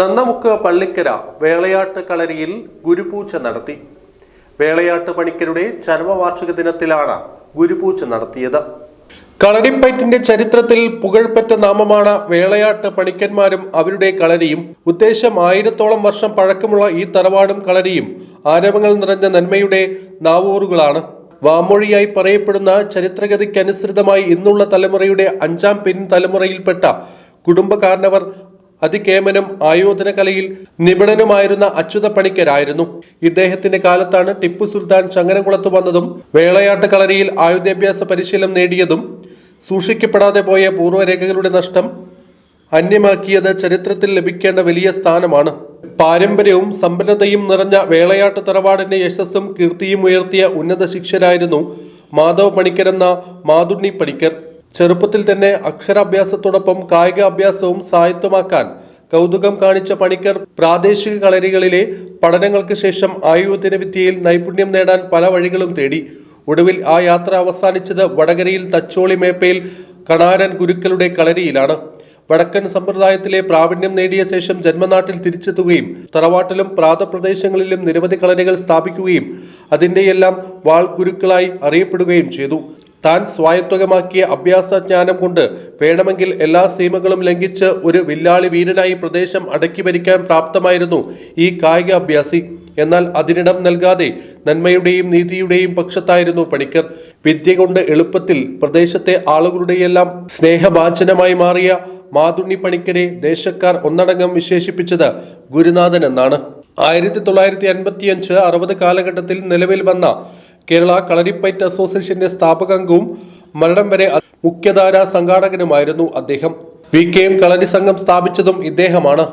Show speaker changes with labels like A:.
A: നന്നമുക്ക് പള്ളിക്കര വേളയാട്ട് കളരിയിൽ ഗുരുപൂജ നടത്തി. വേളയാട്ട് പണിക്കരുടെ ചരമവാർഷിക ദിനത്തിലാണ് ഗുരുപൂജ നടത്തിയത്. കളരിപ്പയറ്റിന്റെ ചരിത്രത്തിൽ പുകഴ്പെറ്റ നാമമാണ് വേളയാട്ട് പണിക്കന്മാരും അവരുടെ കളരിയും. ഉദ്ദേശം ആയിരത്തോളം വർഷം പഴക്കമുള്ള ഈ തറവാടും കളരിയും ആരവങ്ങൾ നിറഞ്ഞ നന്മയുടെ നാവൂറുകളാണ്. വാമൊഴിയായി പറയപ്പെടുന്ന ചരിത്രഗതിക്കനുസൃതമായി ഇന്നുള്ള തലമുറയുടെ അഞ്ചാം പിൻ തലമുറയിൽപ്പെട്ട കുടുംബകാരണവർ അതികേമനും ആയോധന കലയിൽ നിപുണനുമായിരുന്ന അച്യുത പണിക്കരായിരുന്നു ഇദ്ദേഹത്തിന്റെ കാലത്താണ് ടിപ്പു സുൽത്താൻ ചങ്ങനകുളത്ത് വന്നതും വേളയാട്ട് കളരിയിൽ ആയുധാഭ്യാസ പരിശീലനം നേടിയതും സൂക്ഷിക്കപ്പെടാതെ പോയ പൂർവരേഖകളുടെ നഷ്ടം അന്യമാക്കിയത് ചരിത്രത്തിൽ ലഭിക്കേണ്ട വലിയ സ്ഥാനമാണ്. പാരമ്പര്യവും സമ്പന്നതയും നിറഞ്ഞ വേളയാട്ട് തറവാടിന്റെ യശസ്സും കീർത്തിയും ഉയർത്തിയ ഉന്നത ശിക്ഷരായിരുന്നു മാധവ് പണിക്കരെന്ന മാതുണ്ണി പണിക്കർ. ചെറുപ്പത്തിൽ തന്നെ അക്ഷരാഭ്യാസത്തോടൊപ്പം കായിക അഭ്യാസവും സായത്തമാക്കാൻ കൗതുകം കാണിച്ച പണിക്കർ പ്രാദേശിക കളരികളിലെ പഠനങ്ങൾക്ക് ശേഷം ആയുധന വിദ്യയിൽ നൈപുണ്യം നേടാൻ പല വഴികളും തേടി. ഒടുവിൽ ആ യാത്ര അവസാനിച്ചത് വടകരയിൽ തച്ചോളി മേപ്പയിൽ കണാരൻ ഗുരുക്കളുടെ കളരിയിലാണ്. വടക്കൻ സമ്പ്രദായത്തിലെ പ്രാവീണ്യം നേടിയ ശേഷം ജന്മനാട്ടിൽ തിരിച്ചെത്തുകയും തറവാട്ടിലും പ്രാതപ്രദേശങ്ങളിലും നിരവധി കളരികൾ സ്ഥാപിക്കുകയും അതിന്റെയെല്ലാം വാൾ ഗുരുക്കളായി അറിയപ്പെടുകയും ചെയ്തു. താൻ സ്വായത്തകമാക്കിയ അഭ്യാസജ്ഞാനം കൊണ്ട് വേണമെങ്കിൽ എല്ലാ സീമകളും ലംഘിച്ച് ഒരു വില്ലാളി വീരനായി പ്രദേശം അടക്കി ഭരിക്കാൻ പ്രാപ്തമായിരുന്നു ഈ കായിക അഭ്യാസി. എന്നാൽ അതിനിടം നൽകാതെ നന്മയുടെയും നീതിയുടെയും പക്ഷത്തായിരുന്നു പണിക്കർ. വിദ്യ കൊണ്ട് എളുപ്പത്തിൽ പ്രദേശത്തെ ആളുകളുടെയെല്ലാം സ്നേഹവാചനമായി മാറിയ മാതുണ്ണി പണിക്കരെ ദേശക്കാർ ഒന്നടങ്കം വിശേഷിപ്പിച്ചത് ഗുരുനാഥൻ എന്നാണ്. ആയിരത്തി തൊള്ളായിരത്തി അൻപത്തിയഞ്ച് അറുപത് കാലഘട്ടത്തിൽ നിലവിൽ വന്ന കേരള കളരിപ്പയറ്റ് അസോസിയേഷന്റെ സ്ഥാപകാംഗവും മരണം വരെ മുഖ്യധാര സംഘാടകനുമായിരുന്നു അദ്ദേഹം. വി കെ എം കളരി സംഘം സ്ഥാപിച്ചതും ഇദ്ദേഹമാണ്.